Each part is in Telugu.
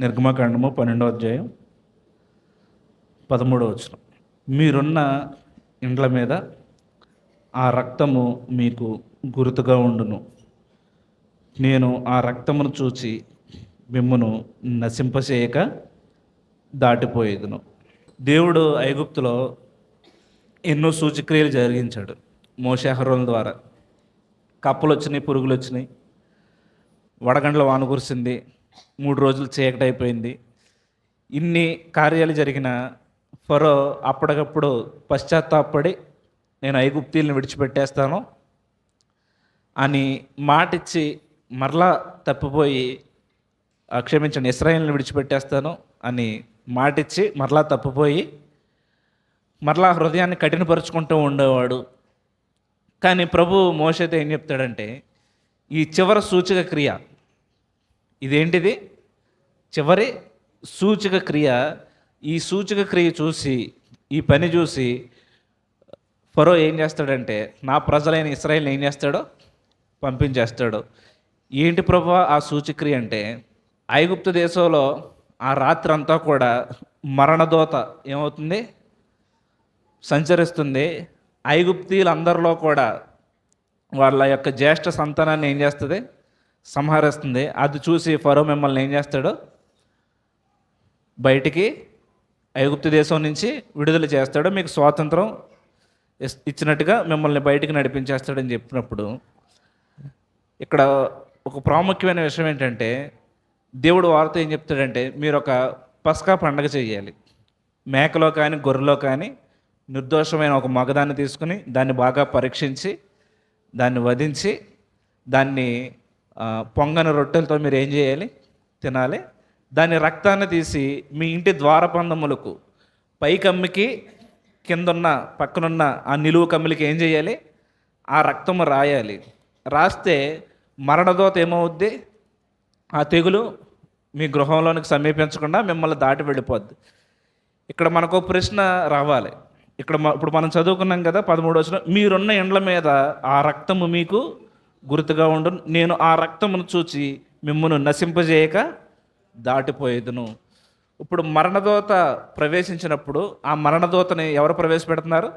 నిర్గమకాండము పన్నెండో అధ్యాయం పదమూడో వచ్చిన మీరున్న ఇండ్ల మీద ఆ రక్తము మీకు గుర్తుగా ఉండును. నేను ఆ రక్తమును చూచి మిమ్మను నశింపచేయక దాటిపోయేదును. దేవుడు ఐగుప్తులో ఎన్నో సూచిక్రియలు జరిగించాడు. మోషాహరుల ద్వారా. కప్పలు వచ్చినాయి పురుగులు వచ్చినాయి వడగండ్ల వాన కురిసింది మూడు రోజులు చీకటైపోయింది. ఇన్ని కార్యాలు జరిగిన ఫరో అప్పటికప్పుడు పశ్చాత్తాపడి నేను ఐగుప్తీలను విడిచిపెట్టేస్తాను అని మాటిచ్చి మరలా తప్పిపోయి క్షమించండి ఇస్రాయిల్ని విడిచిపెట్టేస్తాను అని మాటిచ్చి మరలా తప్పిపోయి మరలా హృదయాన్ని కఠినపరుచుకుంటూ ఉండేవాడు. కానీ ప్రభు మోసైతే ఏం చెప్తాడంటే ఈ చివరి సూచక క్రియ ఇదేంటిది? చివరి సూచక క్రియ. ఈ సూచక క్రియ చూసి ఈ పని చూసి ఫరో ఏం చేస్తాడంటే నా ప్రజలైన ఇస్రాయిల్ ఏం చేస్తాడో పంపించేస్తాడు. ఏంటి ప్రభు ఆ సూచక్రియ అంటే ఐగుప్తు దేశంలో ఆ రాత్రి అంతా కూడా మరణదోత ఏమవుతుంది? సంచరిస్తుంది. ఐగుప్తీలందరిలో కూడా వాళ్ళ యొక్క జ్యేష్ఠ సంతానాన్ని ఏం చేస్తుంది? సంహరిస్తుంది. అది చూసి ఫరో మిమ్మల్ని ఏం చేస్తాడు? బయటికి ఐగుప్తు దేశం నుంచి విడుదల చేస్తాడు. మీకు స్వాతంత్రం ఇచ్చినట్టుగా మిమ్మల్ని బయటికి నడిపించేస్తాడని చెప్పినప్పుడు ఇక్కడ ఒక ప్రాముఖ్యమైన విషయం ఏంటంటే దేవుడు వారితో ఏం చెప్తాడంటే మీరు ఒక పస్కా పండగ చేయాలి. మేకలో కానీ గొర్రెలో కానీ నిర్దోషమైన ఒక మగదాన్ని తీసుకుని దాన్ని బాగా పరీక్షించి దాన్ని వధించి దాన్ని పొంగని రొట్టెలతో మీరు ఏం చేయాలి? తినాలి. దాని రక్తాన్ని తీసి మీ ఇంటి ద్వారబంధములకు పై కమ్మికి కిందున్న పక్కనున్న ఆ నిలువు కమ్మిలికి ఏం చేయాలి? ఆ రక్తము రాయాలి. రాస్తే మరణదోత ఏమవుద్ది? ఆ తెగులు మీ గృహంలోనికి సమీపించకుండా మిమ్మల్ని దాటి వెళ్ళిపోద్ది. ఇక్కడ మనకు ఒక ప్రశ్న రావాలి. ఇక్కడ ఇప్పుడు మనం చదువుకున్నాం కదా పదమూడు వచ్చిన మీరున్న ఇండ్ల మీద ఆ రక్తము మీకు గుర్తుగా ఉండు నేను ఆ రక్తమును చూచి మిమ్మను నశింపజేయక దాటిపోయేదును. ఇప్పుడు మరణదోత ప్రవేశించినప్పుడు ఆ మరణదోతని ఎవరు ప్రవేశపెడుతున్నారు?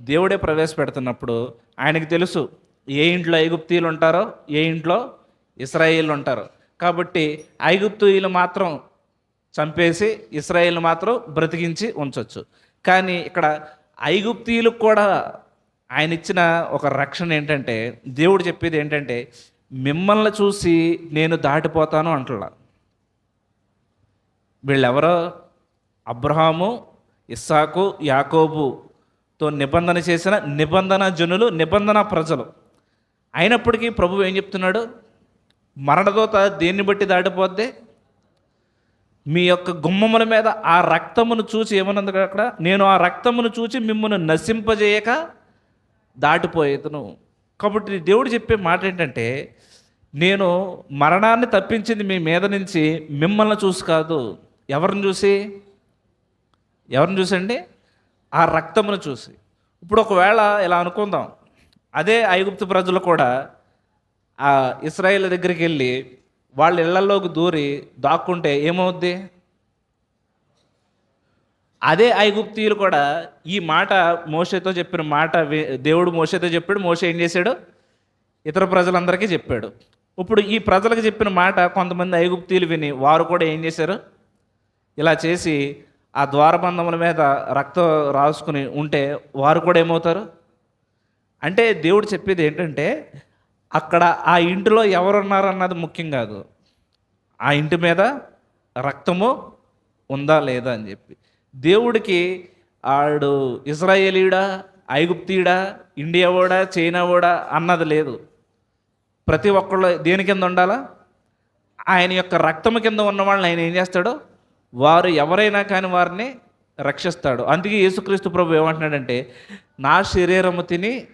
దేవుడే ప్రవేశపెడుతున్నప్పుడు ఆయనకి తెలుసు ఏ ఇంట్లో ఐగుప్తీయులు ఉంటారో ఏ ఇంట్లో ఇస్రాయేళ్ళు ఉంటారు. కాబట్టి ఐగుప్తీయులు మాత్రం చంపేసి ఇస్రాయేల్ మాత్రం బ్రతికించి ఉంచవచ్చు కానీ ఇక్కడ ఐగుప్తీయులకు కూడా ఆయన ఇచ్చిన ఒక రక్షణ ఏంటంటే దేవుడు చెప్పేది ఏంటంటే మిమ్మల్ని చూసి నేను దాటిపోతాను అంటున్నా. వీళ్ళెవరో? అబ్రహాము ఇస్సాకు యాకోబుతో నిబంధన చేసిన నిబంధన జనులు నిబంధన ప్రజలు. అయినప్పటికీ ప్రభు ఏం చెప్తున్నాడు? మరణదోత దేన్ని బట్టి దాటిపోద్ది? మీ యొక్క గుమ్మముల మీద ఆ రక్తమును చూసి ఏమన్నది అక్కడ? నేను ఆ రక్తమును చూసి మిమ్మల్ని నశింపజేయక దాటిపోయేతను కాబట్టి దేవుడు చెప్పే మాట ఏంటంటే నేను మరణాన్ని తప్పించింది మీ మీద నుంచి మిమ్మల్ని చూసి కాదు. ఎవరిని చూసి? ఎవరిని చూసండి ఆ రక్తమును చూసి. ఇప్పుడు ఒకవేళ ఇలా అనుకుందాం. అదే ఐగుప్తు ప్రజలు కూడా ఆ ఇస్రాయేల్ దగ్గరికి వెళ్ళి వాళ్ళ ఇళ్ళలోకి దూరి దాక్కుంటే ఏమవుద్ది? అదే ఐగుప్తీయులు కూడా ఈ మాట మోషతో చెప్పిన మాట దేవుడు మోషేతో చెప్పాడు. మోష ఏం చేశాడు? ఇతర ప్రజలందరికీ చెప్పాడు. ఇప్పుడు ఈ ప్రజలకు చెప్పిన మాట కొంతమంది ఐగుప్తీయులు విని వారు కూడా ఏం చేశారు? ఇలా చేసి ఆ ద్వారబంధముల మీద రక్తం రాసుకుని ఉంటే వారు కూడా ఏమవుతారు? అంటే దేవుడు చెప్పేది ఏంటంటే అక్కడ ఆ ఇంటిలో ఎవరున్నారన్నది ముఖ్యం కాదు. ఆ ఇంటి మీద రక్తము ఉందా లేదా అని చెప్పి. దేవుడికి ఆడు ఇజ్రాయేలీడా ఐగుప్తీడా ఇండియా ఓడా చైనా ఓడా అన్నది లేదు. ప్రతి ఒక్కళ్ళు దేని కింద ఉండాలా? ఆయన యొక్క రక్తము కింద ఉన్న వాళ్ళని ఆయన ఏం చేస్తాడు? వారు ఎవరైనా కానీ వారిని రక్షిస్తాడు. అందుకే యేసుక్రీస్తు ప్రభు ఏమంటున్నాడంటే నా శరీరము తిని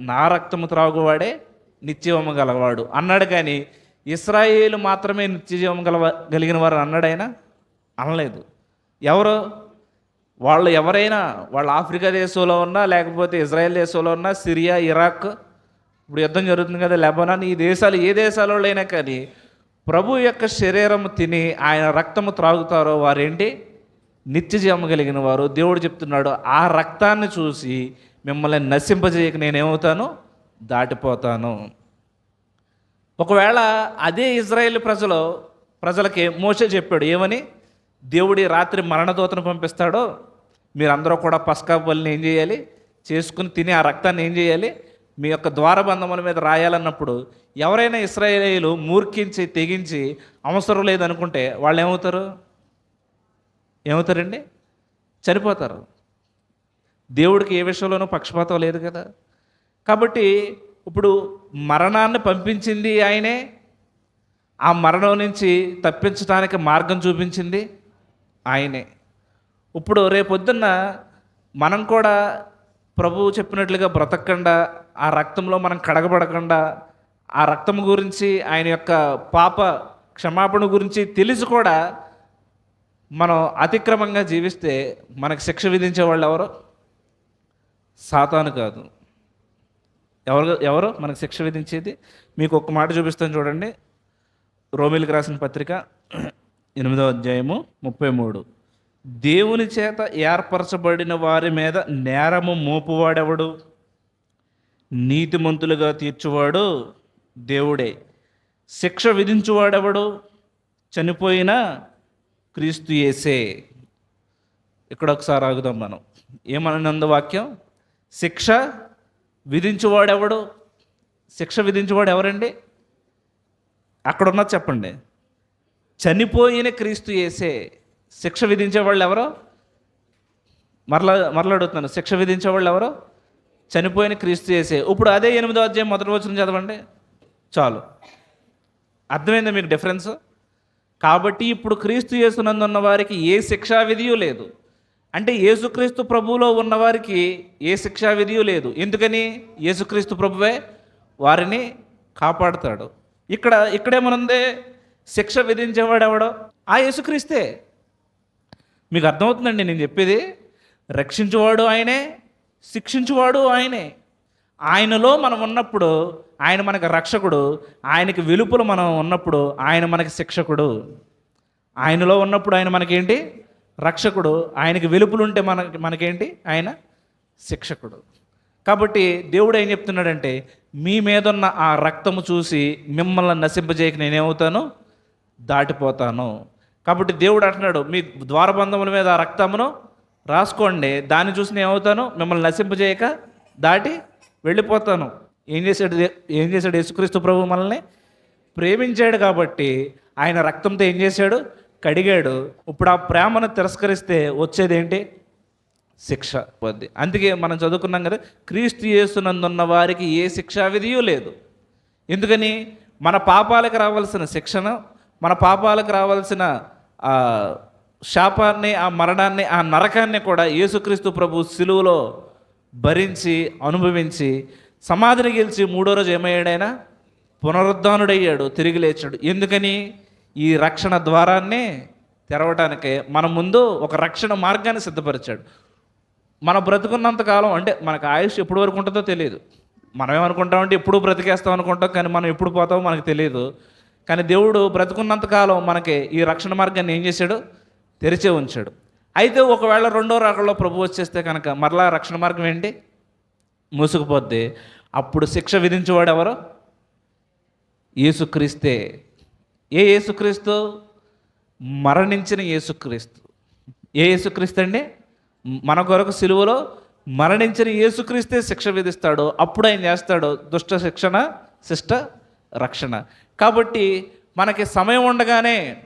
నా రక్తము త్రాగువాడే నిత్యవము గలవాడు. అన్నాడు కానీ ఇస్రాయేలు మాత్రమే నిత్యజీవం గలవ కలిగిన వారు అన్నాడు ఆయన? అనలేదు. ఎవరు? వాళ్ళు ఎవరైనా వాళ్ళు ఆఫ్రికా దేశంలో ఉన్నా లేకపోతే ఇజ్రాయెల్ దేశంలో ఉన్నా సిరియా ఇరాక్ ఇప్పుడు యుద్ధం జరుగుతుంది కదా లెబనాన్ ఈ దేశాలు ఏ దేశాలలో అయినా కానీ ప్రభు యొక్క శరీరము తిని ఆయన రక్తము త్రాగుతారో వారేంటి? నిత్య జీవము కలిగిన వారు. దేవుడు చెప్తున్నాడు ఆ రక్తాన్ని చూసి మిమ్మల్ని నశింపజేయక నేనేమవుతాను? దాటిపోతాను. ఒకవేళ అదే ఇజ్రాయేల్ ప్రజలు ప్రజలకి మోసే చెప్పాడు ఏమని? దేవుడి రాత్రి మరణదూతను పంపిస్తాడో మీరందరూ కూడా పస్కా బలిని ఏం చేయాలి? చేసుకుని తిని ఆ రక్తాన్ని ఏం చేయాలి? మీ యొక్క ద్వారబంధముల మీద రాయాలన్నప్పుడు ఎవరైనా ఇస్రాయేలీలు మూర్ఖించి తెగించి అవసరం లేదనుకుంటే వాళ్ళు ఏమవుతారు ఏమవుతారండి? చనిపోతారు. దేవుడికి ఏ విషయంలోనూ పక్షపాతం లేదు కదా. కాబట్టి ఇప్పుడు మరణాన్ని పంపించింది ఆయనే. ఆ మరణం నుంచి తప్పించడానికి మార్గం చూపించింది. ఆయనే. ఇప్పుడు రేపొద్దున్న మనం కూడా ప్రభువు చెప్పినట్లుగా బ్రతకకుండా ఆ రక్తంలో మనం కడగబడకుండా ఆ రక్తం గురించి ఆయన యొక్క పాప క్షమాపణ గురించి తెలిసి కూడా మనం అతిక్రమంగా జీవిస్తే మనకు శిక్ష విధించే వాళ్ళు ఎవరు? సాతాను కాదు. ఎవరు ఎవరు మనకు శిక్ష విధించేది? మీకు ఒక మాట చూపిస్తాను చూడండి. రోమిల్కి రాసిన పత్రిక ఎనిమిదో అధ్యాయము ముప్పై మూడు. దేవుని చేత ఏర్పరచబడిన వారి మీద నేరము మోపువాడెవడు? నీతిమంతులుగా తీర్చువాడు దేవుడే. శిక్ష విధించువాడెవడు? చనిపోయిన క్రీస్తు యేసే. ఇక్కడ ఒకసారి ఆగుదాం మనం. ఏమనంద వాక్యం? శిక్ష విధించువాడెవడు? శిక్ష విధించువాడు ఎవరండి అక్కడ ఉన్నది చెప్పండి. చనిపోయిన క్రీస్తు చేసే శిక్ష విధించేవాళ్ళు ఎవరో మరలా మరలా అడుగుతున్నాను. శిక్ష విధించేవాళ్ళు ఎవరో చనిపోయిన క్రీస్తు చేసే ఇప్పుడు అదే ఎనిమిదో అధ్యాయం మొదటి వచ్చిన చదవండి. చాలు. అర్థమైందా మీకు డిఫరెన్స్? కాబట్టి ఇప్పుడు క్రీస్తు యేసునందున్న వారికి ఏ శిక్షా విధియు లేదు. అంటే యేసుక్రీస్తు ప్రభువులో ఉన్నవారికి ఏ శిక్షా విధియు లేదు. ఎందుకని? యేసుక్రీస్తు ప్రభువే వారిని కాపాడుతాడు. ఇక్కడ ఇక్కడేమనుంది? శిక్ష విధించేవాడు ఎవడో ఆ యేసుక్రీస్తే. మీకు అర్థమవుతుందండి నేను చెప్పేది? రక్షించువాడు ఆయనే శిక్షించువాడు ఆయనే. ఆయనలో మనం ఉన్నప్పుడు ఆయన మనకు రక్షకుడు ఆయనకి వెలుపులు మనం ఉన్నప్పుడు ఆయన మనకి శిక్షకుడు. ఆయనలో ఉన్నప్పుడు ఆయన మనకేంటి? రక్షకుడు. ఆయనకి వెలుపులు ఉంటే మనకి మనకేంటి? ఆయన శిక్షకుడు. కాబట్టి దేవుడు ఏం చెప్తున్నాడంటే మీ మీదున్న ఆ రక్తము చూసి మిమ్మల్ని నశింపజేయక నేనేమవుతాను? దాటిపోతాను. కాబట్టి దేవుడు అంటున్నాడు మీ ద్వారబంధముల మీద రక్తమును రాసుకోండి. దాన్ని చూసి నేను అవుతాను మిమ్మల్ని నశింపజేయక దాటి వెళ్ళిపోతాను. ఏం చేశాడు ఏం చేశాడు యేసుక్రీస్తు ప్రభు మనల్ని? ప్రేమించాడు కాబట్టి ఆయన రక్తంతో ఏం చేశాడు? కడిగాడు. ఇప్పుడు ఆ ప్రేమను తిరస్కరిస్తే వచ్చేది ఏంటి? శిక్ష వద్ది అందుకే మనం చదువుకున్నాం కదా క్రీస్తు యేసునందున్న వారికి ఏ శిక్షా విధియూ లేదు. ఎందుకని? మన పాపాలకు రావాల్సిన శిక్షను మన పాపాలకు రావాల్సిన ఆ శాపాన్ని ఆ మరణాన్ని ఆ నరకాన్ని కూడా యేసుక్రీస్తు ప్రభు సిలువలో భరించి అనుభవించి సమాధిని గెలిచి మూడో రోజు ఏమయ్యాడైనా? పునరుద్ధానుడయ్యాడు తిరిగి లేచాడు. ఎందుకని? ఈ రక్షణ ద్వారాన్ని తెరవటానికే. మన ముందు ఒక రక్షణ మార్గాన్ని సిద్ధపరిచాడు. మనం బ్రతుకున్నంతకాలం అంటే మనకు ఆయుష్ ఎప్పటి వరకు ఉంటుందో తెలియదు మనం ఏమనుకుంటామంటే ఎప్పుడు బ్రతికేస్తాం అనుకుంటాం కానీ మనం ఎప్పుడు పోతామో మనకు తెలియదు కానీ దేవుడు బ్రతుకున్నంత కాలం మనకి ఈ రక్షణ మార్గాన్ని ఏం చేశాడు? తెరిచే ఉంచాడు. అయితే ఒకవేళ రెండో రాకల్లో ప్రభు వచ్చేస్తే కనుక మరలా రక్షణ మార్గం ఏంటి? మూసుకుపోద్ది. అప్పుడు శిక్ష విధించేవాడు ఎవరు? యేసుక్రీస్తే. ఏ యేసుక్రీస్తు? మరణించిన యేసుక్రీస్తు. ఏ యేసుక్రీస్తు అండి? మన కొరకు సిలువలో మరణించిన యేసుక్రీస్తే శిక్ష విధిస్తాడు. అప్పుడు ఆయన చేస్తాడు దుష్ట శిక్షణ శిష్ట రక్షణ. కాబట్టి మనకి సమయం ఉండగానే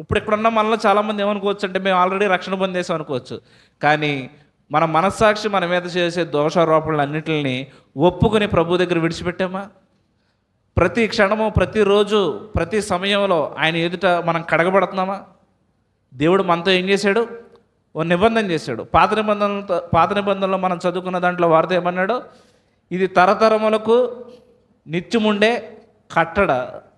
ఇప్పుడు ఇక్కడున్న మనలో చాలామంది ఏమనుకోవచ్చు అంటే మేము ఆల్రెడీ రక్షణ పొందేసాం అనుకోవచ్చు. కానీ మన మనస్సాక్షి మన మీద చేసే దోషారోపణలు అన్నింటిని ఒప్పుకొని ప్రభు దగ్గర విడిచిపెట్టామా? ప్రతి క్షణము ప్రతిరోజు ప్రతి సమయంలో ఆయన ఎదుట మనం కడగబడుతున్నామా? దేవుడు మనతో ఏం చేశాడు? ఓ నిబంధన చేశాడు. పాత నిబంధనలతో పాత నిబంధనలో మనం చదువుకున్న దాంట్లో వార్త ఏమన్నాడు? ఇది తరతరములకు నిత్యముండే 卡特拉。